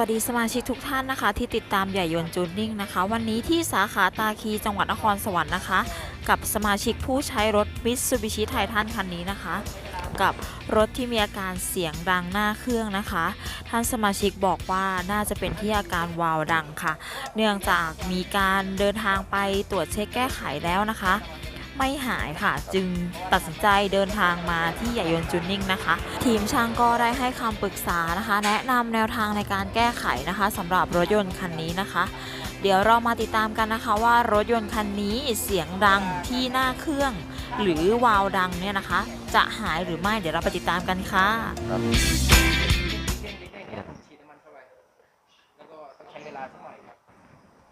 วัสดีสมาชิกทุกท่านนะคะ ที่ติดตามใหญ่ยนจูนนิ่งนะคะ วันนี้ที่สาขาตาคีจังหวัดนครสวรรค์นะคะ กับสมาชิกผู้ใช้รถมิตซูบิชิไททันคันนี้นะคะ กับรถที่มีอาการเสียงดังหน้าเครื่องนะคะ ท่านสมาชิกบอกว่าน่าจะเป็นที่อาการวาวดังค่ะ เนื่องจากมีการเดินทางไปตรวจเช็คแก้ไขแล้วนะคะ ไม่หายค่ะ จึงตัดสินใจเดินทางมาที่ใหญ่ยนต์จูนนิ่งนะคะ ทีมช่างก็ได้ให้คำปรึกษานะคะ แนะนำแนวทางในการแก้ไขนะคะสำหรับรถยนต์คันนี้นะคะ เดี๋ยวเรามาติดตามกันนะคะ ว่ารถยนต์คันนี้เสียงดังที่หน้าเครื่อง หรือวาล์วดังเนี่ยนะคะ จะหายหรือไม่เดี๋ยวเราไปติดตามกันค่ะครับเด้งๆๆๆฉีดน้ำมันเข้าไปแล้วก็ต้องใช้เวลาสักหน่อยครับ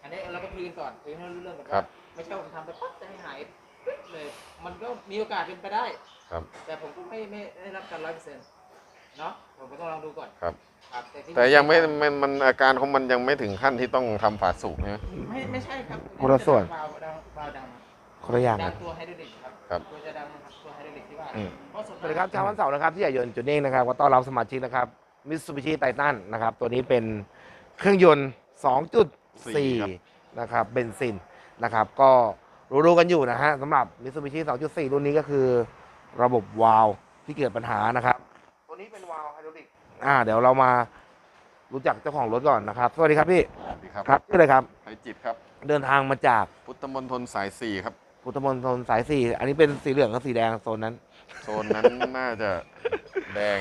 อันนี้เราก็คุยกันก่อนคุยให้รู้เรื่องก่อนครัว่าบไม่ใช่ผมทำไปปั๊บจะให้หายปึ๊บ เลยมันก็มีโอกาสเป็นไปได้ ครับ แต่ผมก็ไม่ไม่ได้รับการร้อยเปอร์เซ็นต์เนาะผมก็ต้องลองดูก่อนครับ ครับแต่ที่แต่ยังไม่มันมันอาการของมันยังไม่ถึงขั้นที่ต้องทำฝาสูบนะไม่ไม่ใช่ครับคนละส่วน วาล์วดังวาล์วดังคนละอย่างดักังน ตัวไฮดรอลิกครับครับ ตัวจะดังนะครับตัวไฮดรอลิกที่ว่าอืม เพราะส่วนสวัสดีครับเช้าวันเสาร์นะครับที่ใหญ่ยนต์จุดนิ่งนะครับก็ต้อนรับสมาชิกนะครับมิตซูบิชิไททันนะครับ ตัวนี้เป็นเครื่องยนต์2.4 นะครับเบนซินนะครับ ก็ รู้ๆกันอยู่นะฮะสำหรับมิตซูบิชิ2.4 รุ่นนี้ก็คือ ระบบวาล์วที่เกิดปัญหานะครับ ตัวนี้เป็นวาล์วไฮดรอลิกอ่า เดี๋ยวเรามารู้จักเจ้าของรถก่อนนะครับ สวัสดีครับพี่สวัสดีครับครับชื่ออะไรครับไพจิตรครับ เดินทางมาจากพุทธมณฑลสายสี่ครับ พุทธมณฑลสายสี่อันนี้เป็นสีเหลืองกับสีแดงโซนนั้น โซนนั้น น่าจะแดง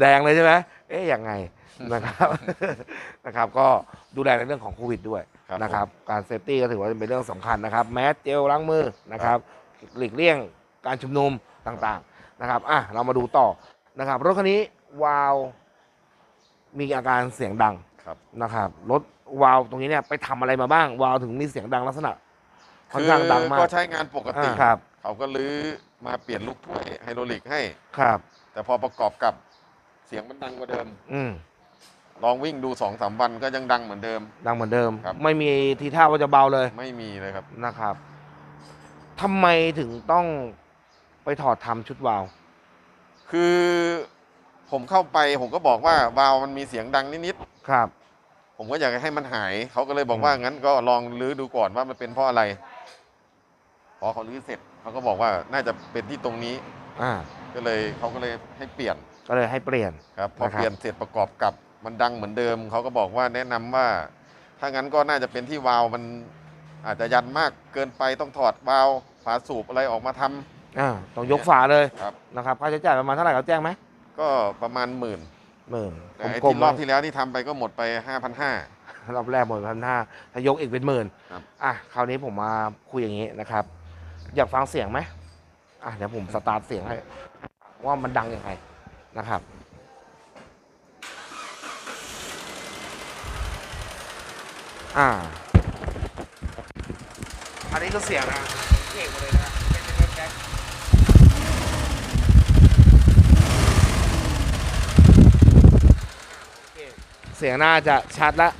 แดงเลยใช่ไหมเอ๊ะยังไงนะครับ นะครับ ก็ดูแลในเรื่องของโควิดด้วย ครับนะครับ การเซฟตี้ก็ถือว่าเป็นเรื่องสำคัญนะครับ แมสเจลล้างมือนะครับ หลีกเลี่ยงการชุมนุมต่างๆนะครับอะเรามาดูต่อนะครับ รถคันนี้วาล์วมีอาการเสียงดังครับ นะครับรถวาล์วตรงนี้เนี่ยไปทำอะไรมาบ้าง วาล์วถึงมีเสียงดังลักษณะค่อนคือข้างดังมากก็ใช้งานปกติอ่าครับเขาก็ลื้อมาเปลี่ยนลูกถ้วยไฮดรอลิกให้ ครับ แต่พอประกอบกับเสียงมันดังกว่าเดิม อืม ลองวิ่งดูสองสามวันก็ยังดังเหมือนเดิม ดังเหมือนเดิม ครับ ไม่มีทีท่าว่าจะเบาเลยไม่มีเลยครับ นะครับทำไมถึงต้องไปถอดทำชุดวาล์วคือผมเข้าไปผมก็บอกว่าวาล์วมันมีเสียงดังนิดๆครับผมก็อยากให้มันหาย เขาก็เลยบอกอืมว่างั้นก็ลองรื้อดูก่อนว่ามันเป็นเพราะอะไร พอเขารื้อเสร็จเขาก็บอกว่าน่าจะเป็นที่ตรงนี้อ่า ก็เลยเขาก็เลยให้เปลี่ยนก็เลยให้เปลี่ยน ครับพอนะครับ เปลี่ยนเสร็จประกอบกับ มันดังเหมือนเดิมเขาก็บอกว่าแนะนำว่า ถ้างั้นก็น่าจะเป็นที่วาล์วมันอาจจะยันมากเกินไปต้องถอดวาล์วฝาสูบอะไรออกมาทำอ่าต้องยกฝาเลยครับนะครับค่าใช้จ่ายประมาณเท่าไหร่เขาแจ้งไหมก็ประมาณหมื่นหมื่นแต่ไอ้กลมที่ๆรอบไว้ที่แล้วที่ทำไปก็หมดไปห้าพันห้ารอบแรกหมื่นพันห้าถ้ายกอีกเป็นหมื่นครับอะคราวนี้ผมมาคุยอย่างนี้นะครับ อยากฟังเสียงไหมอะเดี๋ยวผมสตาร์ทเสียงให้ว่ามันดังยังไงนะครับ อ่า อันนี้ก็เสียงนะเก่งหมดเลยนะเป็นเป็นแก๊กเสียงน่าจะชัดล้ว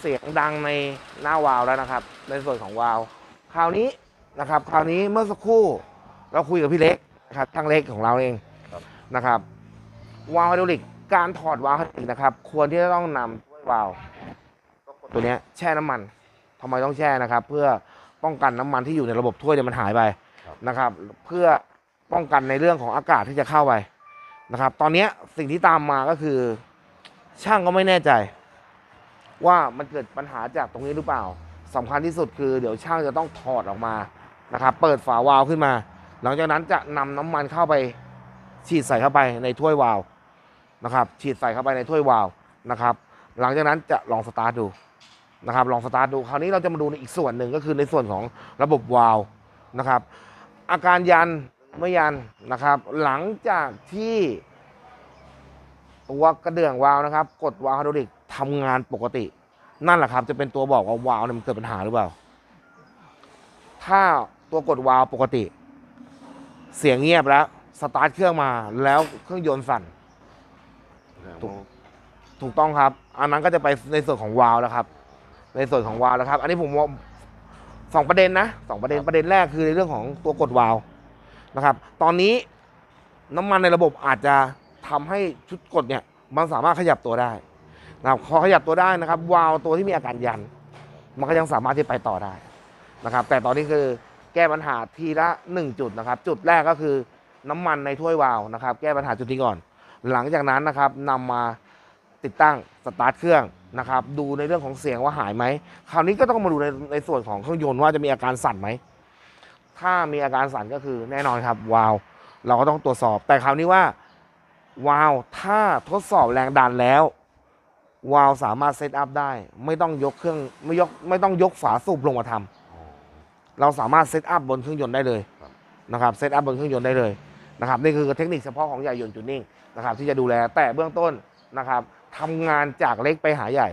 เสียงดังในหน้าวาล์วแล้วนะครับ ในส่วนของวาล์วคราวนี้นะครับ คราวนี้เมื่อสักครู่เราคุยกับพี่เล็กนะครับช่างเล็กของเราเองนะครับวาลวไฮดรอลิกการถอดวาล์วไฮดรอลิกนะครับ ควรที่จะต้องนำวาล์ว ตัวเนี้ยแช่น้ำมันทำไมต้องแช่นะครับ เพื่อป้องกันน้ำมันที่อยู่ในระบบถ้วยเนี่ยมันหายไปนะครับ เพื่อป้องกันในเรื่องของอากาศที่จะเข้าไปนะครับ ตอนเนี้ยสิ่งที่ตามมาก็คือ ช่างก็ไม่แน่ใจ ว่ามันเกิดปัญหาจากตรงนี้หรือเปล่าสำคัญที่สุดคือเดี๋ยวช่างจะต้องถอดออกมานะครับ เปิดฝาวาล์วขึ้นมา หลังจากนั้นจะนำน้ำมันเข้าไป ฉีดใส่เข้าไปในถ้วยวาล์วนะครับ ฉีดใส่เข้าไปในถ้วยวาล์วนะครับ หลังจากนั้นจะลองสตาร์ทดู นะครับลองสตาร์ทดูคราวนี้เราจะมาดูในอีกส่วนหนึ่งก็คือในส่วนของระบบวาล์วนะครับ อาการยันไม่ยันนะครับ หลังจากที่ตัวกระเดื่องวาล์วนะครับ กดวาล์วไฮดรอลิกทำงานปกติ นั่นแหละครับ จะเป็นตัวบอกว่าวาล์วเนี่ยมันเกิดปัญหาหรือเปล่า ถ้าตัวกดวาล์วปกติ เสียงเงียบแล้วสตาร์ทเครื่องมาแล้วเครื่องยนต์สั่นถูกถูกต้องครับ อันนั้นก็จะไปในส่วนของวาล์วแล้วครับ ในส่วนของวาล์วแล้วครับ อันนี้ผมว่าสองประเด็นนะสองประเด็นประเด็นแรกคือในเรื่องของตัวกดวาล์วนะครับ ตอนนี้น้ำมันในระบบอาจจะทำให้ชุดกดเนี่ยมันสามารถขยับตัวได้นะครับพอขยับตัวได้นะครับวาล์วตัวที่มีอาการยัน มันก็ยังสามารถที่ไปต่อได้นะครับ แต่ตอนนี้คือแก้ปัญหาทีละ 1 จุดนะครับ จุดแรกก็คือน้ำมันในถ้วยวาล์วนะครับ แก้ปัญหาจุดนี้ก่อน หลังจากนั้นนะครับนำมาติดตั้งสตาร์ทเครื่อง นะครับดูในเรื่องของเสียงว่าหายไหมคราวนี้ก็ต้องมาดูในในส่วนของเครื่องยนต์ว่าจะมีอาการสั่นไหมถ้ามีอาการสั่นก็คือแน่นอนครับวาวเราก็ต้องตรวจสอบ แต่คราวนี้ว่าวาวถ้าทดสอบแรงดันแล้ววาวสามารถเซตอัพได้ ไม่ต้องยกเครื่องไม่ยกไม่ต้องยกฝาสูบลงมาทำเราสามารถเซตอัพบนเครื่องยนต์ได้เลยนะครับเซตอัพบนเครื่องยนต์ได้เลยนะครับนี่คือเทคนิคเฉพาะของใหญ่ยนต์จูนนิ่งนะครับที่จะดูแลแต่เบื้องต้นนะครับ ทำงานจากเล็กไปหาใหญ่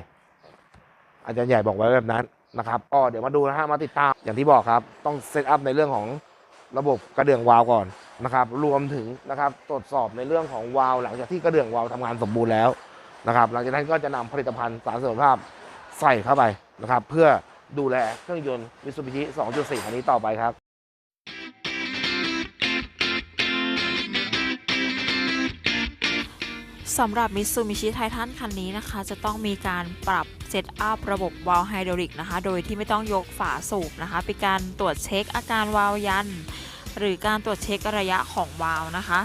อาจารย์ใหญ่บอกไว้แบบนั้นนะครับก็เดี๋ยวมาดูนะฮะมาติดตามอย่างที่บอกครับ ต้องเซตอัพในเรื่องของระบบกระเดื่องวาล์วก่อนนะครับ รวมถึงนะครับตรวจสอบในเรื่องของวาล์วหลังจากที่กระเดื่องวาล์วทำงานสมบูรณ์แล้วนะครับหลังจากนั้นก็จะนำผลิตภัณฑ์สารเสริมสุขภาพใส่เข้าไปนะครับ เพื่อดูแลเครื่องยนต์มิ t ซูบิชิ 2.4 คันนี้ต่อไปครับ สำหรับ Mitsubishi Titan คันนี้นะคะ จะต้องมีการปรับเซตอัพระบบวาล์วไฮดรอลิกนะคะ โดยที่ไม่ต้องยกฝาสูบนะคะ เป็นการตรวจเช็คอาการวาล์วยัน หรือการตรวจเช็คระยะของวาล์วนะคะ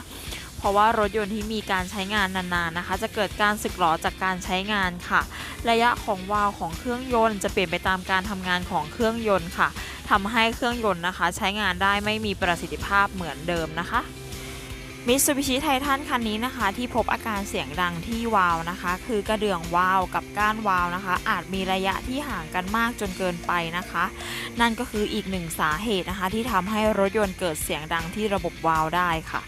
เพราะว่ารถยนต์ที่มีการใช้งานนานๆนะคะ จะเกิดการสึกหรอจากการใช้งานค่ะ ระยะของวาล์วของเครื่องยนต์ จะเปลี่ยนไปตามการทำงานของเครื่องยนต์ค่ะทำให้เครื่องยนต์นะคะ ใช้งานได้ไม่มีประสิทธิภาพเหมือนเดิมนะคะ มิตซูบิชิไททันคันนี้นะคะ ที่พบอาการเสียงดังที่วาวนะคะ คือกระเดื่องวาวกับก้านวาวนะคะ อาจมีระยะที่ห่างกันมากจนเกินไปนะคะ นั่นก็คืออีกหนึ่งสาเหตุนะคะ ที่ทำให้รถยนต์เกิดเสียงดังที่ระบบวาวได้ค่ะ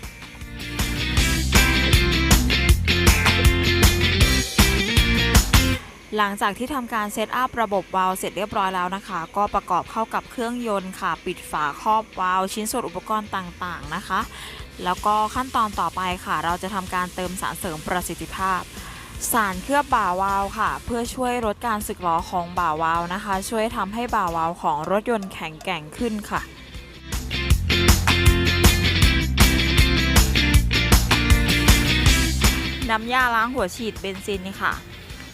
หลังจากที่ทำการเซตอัพระบบวาล์วเสร็จเรียบร้อยแล้วนะคะ ก็ประกอบเข้ากับเครื่องยนต์ค่ะ ปิดฝาครอบวาล์วชิ้นส่วนอุปกรณ์ต่างๆนะคะ แล้วก็ขั้นตอนต่อไปค่ะ เราจะทำการเติมสารเสริมประสิทธิภาพ สารเคลือบบ่าวาล์วค่ะ เพื่อช่วยลดการสึกหรอของบ่าวาล์วนะคะ ช่วยทำให้บ่าวาล์วของรถยนต์แข็งแกร่งขึ้นค่ะน้ำยาล้างหัวฉีดเบนซินค่ะ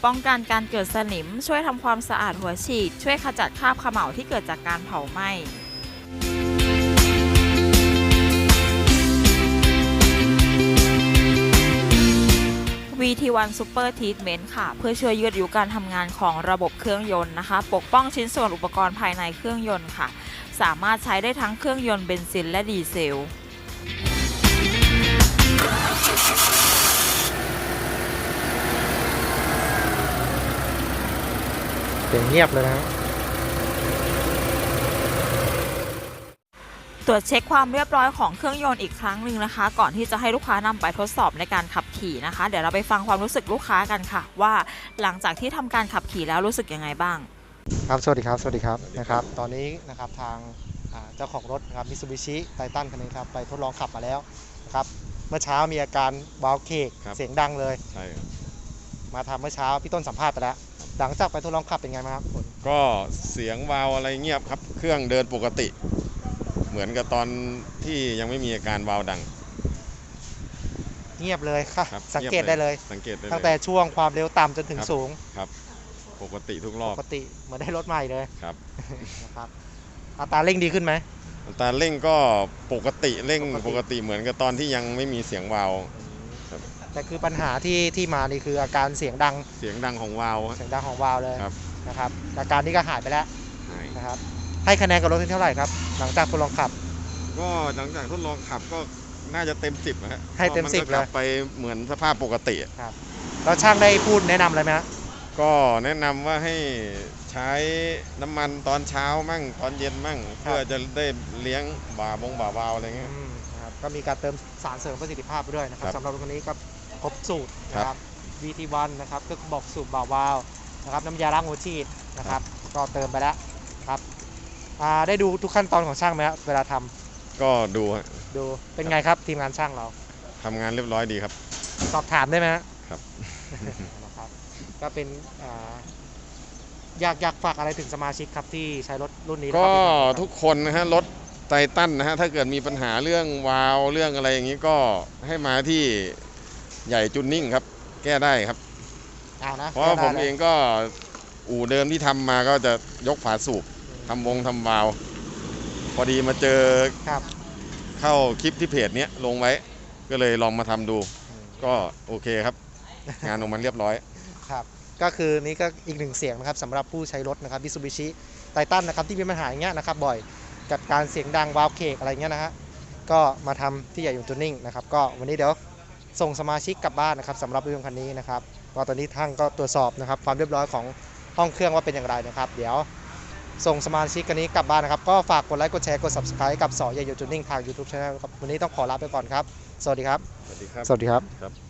ป้องกันการเกิดสนิม ช่วยทำความสะอาดหัวฉีด ช่วยขจัดคราบขม่าที่เกิดจากการเผาไหม้ VT1 Super Treatment ค่ะ เพื่อช่วยยืดอายุการทำงานของระบบเครื่องยนต์นะคะ ปกป้องชิ้นส่วนอุปกรณ์ภายในเครื่องยนต์ค่ะ สามารถใช้ได้ทั้งเครื่องยนต์เบนซินและดีเซลเสียงเงียบเลยนะ ตรวจเช็คความเรียบร้อยของเครื่องยนต์อีกครั้งหนึ่งนะคะ ก่อนที่จะให้ลูกค้านำไปทดสอบในการขับขี่นะคะ เดี๋ยวเราไปฟังความรู้สึกลูกค้ากันค่ะ ว่าหลังจากที่ทำการขับขี่แล้วรู้สึกยังไงบ้าง ครับสวัสดีครับสวัสดีครับนะครับตอนนี้นะครับทางอ่าเจ้าของรถนะครับมิ t ซูบิชิไททันคันนี้ครับไปทดลองขับมาแล้วนะครับเมื่อเช้ามีอาการวาล์วเคกครับเสียงดังเลยใช่ครับมาทำเมื่อเช้าพี่ต้นสัมภาษณ์ไปแล้วหลังจากไปทดลองขับเป็นไงบ้างครับผลก็เสียงวาวอะไรเงียบครับ เครื่องเดินปกติ เหมือนกับตอนที่ยังไม่มีอาการวาวดัง เงียบเลยค่ะ ครับสังเกตงียบได้เลย สังเกตได้เลยตั้งแต่ช่วงความเร็วต่ำจนถึงครับสูงปกติทุกรอปบ กติเหมือนได้รถใหม่เลยครับ นะครับอัตราเร่งดีขึ้นไหม อัตราเร่งก็ปกติเร่งปกติ ปกติเหมือนกับตอนที่ยังไม่มีเสียงวาวครับแต่คือปัญหาที่ที่มานี่คืออาการเสียงดังเสียงดังของวาวเสียงดังของวาล์วเลยครับ นะครับอาการนี้ก็หายไปแล้วหายนะครับให้คะแนนกับรถที่เท่าไหร่ครับ หลังจากทดลองขับ ก็หลังจากทดลองขับก็น่าจะเต็มสิบนะฮะให้เต็มพราะนสิบก็กลัเลยไปเหมือนสภาพปกติ แล้วช่างได้พูดแนะนำอะไรไหมฮะก็แนะนำว่าให้ใช้น้ำมันตอนเช้ามั่งตอนเย็นมั่ง เพื่อจะได้เลี้ยงบ่าบงบ่าวาวอะไรเงี้ย อืมนะครับก็มีการเติมสารเสริมประสิทธิภาพไปด้วยนะครับครับสำหรับรถคันนี้ก็ครบสูตรนะคครัรับบ VT1 นะครับก็บอกสูตรบ่าวาวนะครับน้ำยาล้างหัวฉีดนะครับก็เติมไปแล้วครับ อ่าได้ดูทุกขั้นตอนของช่างไหมครับเวลาทำก็ดูฮะดูเป็นไงครับทีมงานช่างเรา ทำงานเรียบร้อยดีครับ สอบถามได้ไหมฮะครับ นะครับ ก็เป็นอ่าอยากอยากฝากอะไรถึงสมาชิกครับที่ใช้รถรุ่นนี้นะคก็รับทุกคนนะฮะรถไททันนะฮะถ้าเกิดมีปัญหาเรื่องวาล์วเรื่องอะไรอย่างนี้ก็ให้มาที่ใหญ่จุนนิ่งครับ แก้ได้ครับ เอานะเพราะว่าผมได้เองก็อู่เดิมที่ทำมาก็จะยกฝาสูบ ทำวงทำวาล์วพอดีมาเจอครับเข้าคลิปที่เพจเนี้ยลงไว้ ก็เลยลองมาทำดูอืมก็โอเคครับ งานออกมาเรียบร้อย ครับ ก็คือนี่ก็อีกหนึ่งเสียงนะครับสำหรับผู้ใช้รถนะครับมิซูบิชิไททันนะครับที่มีปัญหาอย่างเงี้ยนะครับบ่อยกับการเสียงดังวาล์วเคกอะไรเงี้ยนะฮะก็มาทำที่ใหญ่ยนต์จูนิ่งนะครับก็วันนี้เดี๋ยวส่งสมาชิกกลับบ้านนะครับสำหรับเรื่องคันนี้นะครับก็ตอนนี้ทั้งก็ตรวจสอบนะครับความเรียบร้อยของห้องเครื่องว่าเป็นอย่างไรนะครับ เดี๋ยว ส่งสมาชิกกันนี้กลับบ้านนะครับ ก็ฝากกดไลค์กดแชร์กด subscribe กับสอใหญ่ยนต์จูนิ่งทาง YouTube Channel ครับวันนี้ต้องขอลาไปก่อนครับ สวัสดีครับ สวัสดีครับ สวัสดีครับครับ